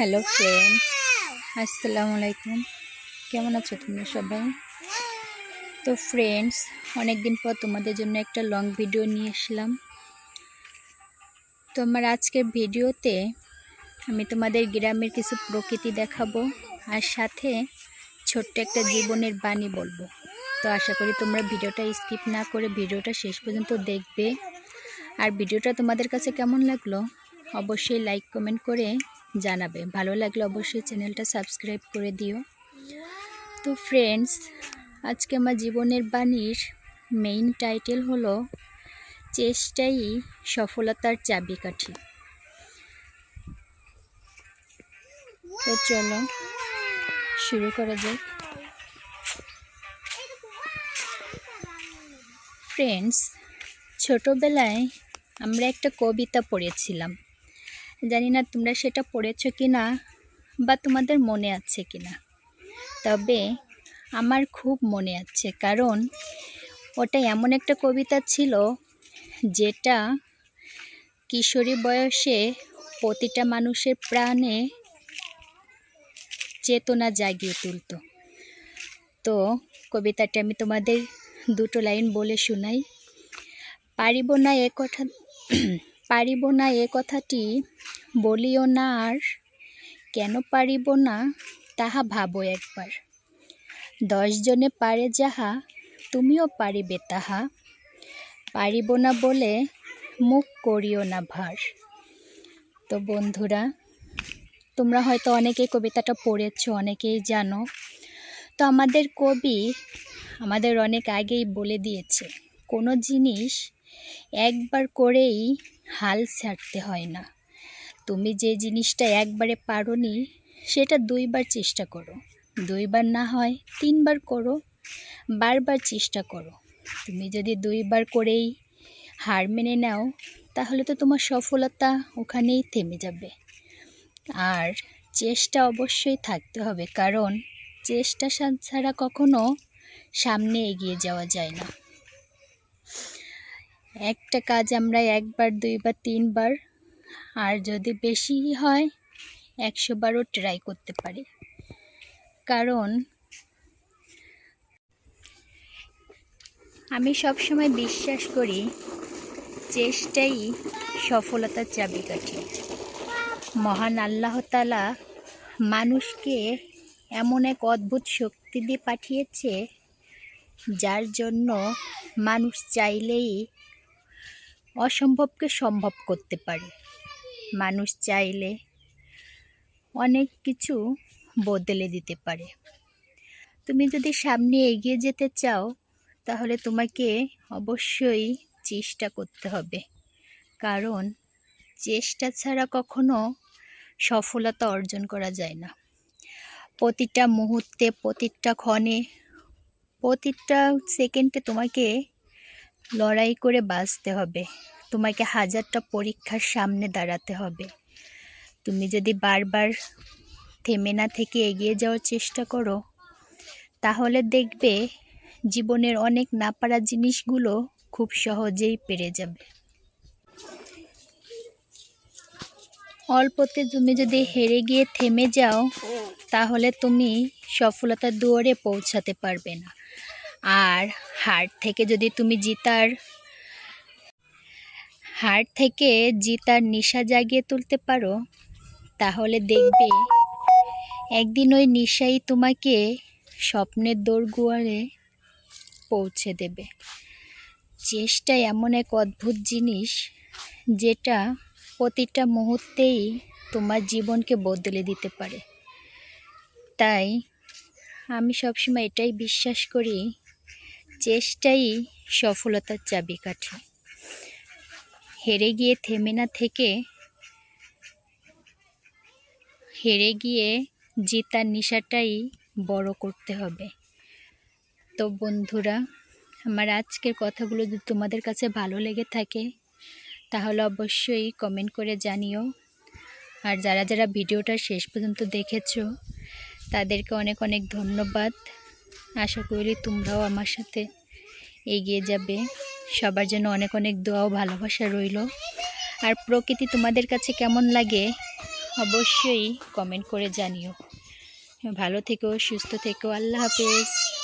Hello friends, আসসালামু আলাইকুম। কেমন আছো তোমরা সবাই? তো ফ্রেন্ডস অনেক দিন পর তোমাদের জন্য একটা লং ভিডিও নিয়ে আসলাম তো আমার আজকের ভিডিওতে আমি তোমাদের গ্রামের কিছু প্রকৃতি দেখাবো আর সাথে ছোট্ট একটা জীবনের বাণী বলব। তো আশা করি তোমরা ভিডিওটা স্কিপ না করে ভিডিওটা শেষ পর্যন্ত দেখবে। আর ভিডিওটা তোমাদের কাছে কেমন লাগল, অবশ্যই লাইক, কমেন্ট করে জানাবে। ভালো লাগলে অবশ্যই চ্যানেলটা সাবস্ক্রাইব করে দিও। তো ফ্রেন্ডস আজকে আমার জীবনের বাণীর মেইন টাইটেল হলো, চেষ্টাই সফলতার চাবিকাঠি। তো চলো, শুরু করা যাক। ফ্রেন্ডস ছোটোবেলায় আমরা একটা কবিতা পড়েছিলাম। জানি না তোমরা সেটা পড়েছো কি না বা তোমাদের মনে আছে কি না। তবে আমার খুব মনে আছে কারণ ওটা এমন একটা কবিতা ছিল যেটা কিশোরী বয়সে প্রতিটা মানুষের প্রাণে চেতনা জাগিয়ে তুলতো। তো কবিতাটা আমি তোমাদের দুটো লাইন বলে শোনাই। পারিব না এ কথা পারিব না এ কথাটি বলিও না আর কেন পারিব না তাহা ভাবো একবার। দশজনে পারে যাহা, তুমিও পারিবে তাহা। পারিব না বলে মুখ করিও না ভার। তো বন্ধুরা, তোমরা হয়তো অনেকে কবিতাটা পড়েছো, অনেকেই জানো। তো আমাদের কবি আমাদের অনেক আগেই বলে দিয়েছে, কোনো জিনিস একবার করেই হাল ছাড়তে হয় না। তুমি যে জিনিসটা একবারে পারো নি সেটা দুইবার চেষ্টা করো। দুইবার না হয় তিনবার করো, বারবার চেষ্টা করো। তুমি যদি দুইবার করেই হার মেনে নাও, তাহলে তো তোমার সফলতা ওখানেই থেমে যাবে। আর চেষ্টা অবশ্যই থাকতে হবে, কারণ চেষ্টা ছাড়া কখনো সামনে এগিয়ে যাওয়া যায় না। একটা কাজ আমরা একবার, দুইবার, তিনবার, আর যদি বেশি হয় একশো বারও ট্রাই করতে পারি। কারণ আমি সবসময় বিশ্বাস করি, চেষ্টাই সফলতার চাবিকাঠি। মহান আল্লাহ তালা মানুষকে এমন এক অদ্ভুত শক্তি দিয়ে পাঠিয়েছে, যার জন্য মানুষ চাইলেই অসম্ভবকে সম্ভব করতে পারে। মানুষ চাইলে অনেক কিছু বদলে দিতে পারে। তুমি যদি সামনে এগিয়ে যেতে চাও, তাহলে তোমাকে অবশ্যই চেষ্টা করতে হবে। কারণ চেষ্টা ছাড়া কখনো সফলতা অর্জন করা যায় না। প্রতিটা মুহূর্তে, প্রতিটা ক্ষণে, প্রতিটা সেকেন্ডে তোমাকে লড়াই করে বাঁচতে হবে। তোমাকে হাজারটা পরীক্ষার সামনে দাঁড়াতে হবে। তুমি যদি বারবার থেমে না থেকে এগিয়ে যাওয়ার চেষ্টা করো, তাহলে দেখবে জীবনের অনেক না পারা জিনিসগুলো খুব সহজেই পেরে যাবে। অল্পতে তুমি যদি হেরে গিয়ে থেমে যাও, তাহলে তুমি সফলতার দুয়ারে পৌঁছাতে পারবে না। আর হার থেকে যদি তুমি জিতার হার থেকে জিতার নেশা জাগিয়ে তুলতে পারো, তাহলে দেখবে একদিন ওই নেশাই তোমাকে স্বপ্নের দোরগোয়ারে পৌঁছে দেবে। চেষ্টা এমন এক অদ্ভুত জিনিস যেটা প্রতিটা মুহূর্তেই তোমার জীবনকে বদলে দিতে পারে। তাই আমি সবসময় এটাই বিশ্বাস করি চেষ্টাই সফলতার চাবিকাঠি। হেরে গিয়ে থেমে না থেকে, হেরে গিয়ে জিতার নেশাটাই বড় করতে হবে। তো বন্ধুরা, আমার আজকের কথাগুলো যদি তোমাদের কাছে ভালো লেগে থাকে, তাহলে অবশ্যই কমেন্ট করে জানিও। আর যারা যারা ভিডিওটা শেষ পর্যন্ত দেখেছ, তাদেরকে অনেক অনেক ধন্যবাদ। আশা করি তোমরাও আমার সাথে এগিয়ে যাবে। সবার জন্য অনেক অনেক দোয়াও ভালোবাসা রইল। আর প্রকৃতি তোমাদের কাছে কেমন লাগে অবশ্যই কমেন্ট করে জানিও। ভালো থেকো, সুস্থ থেকো, আল্লাহ হাফেজ।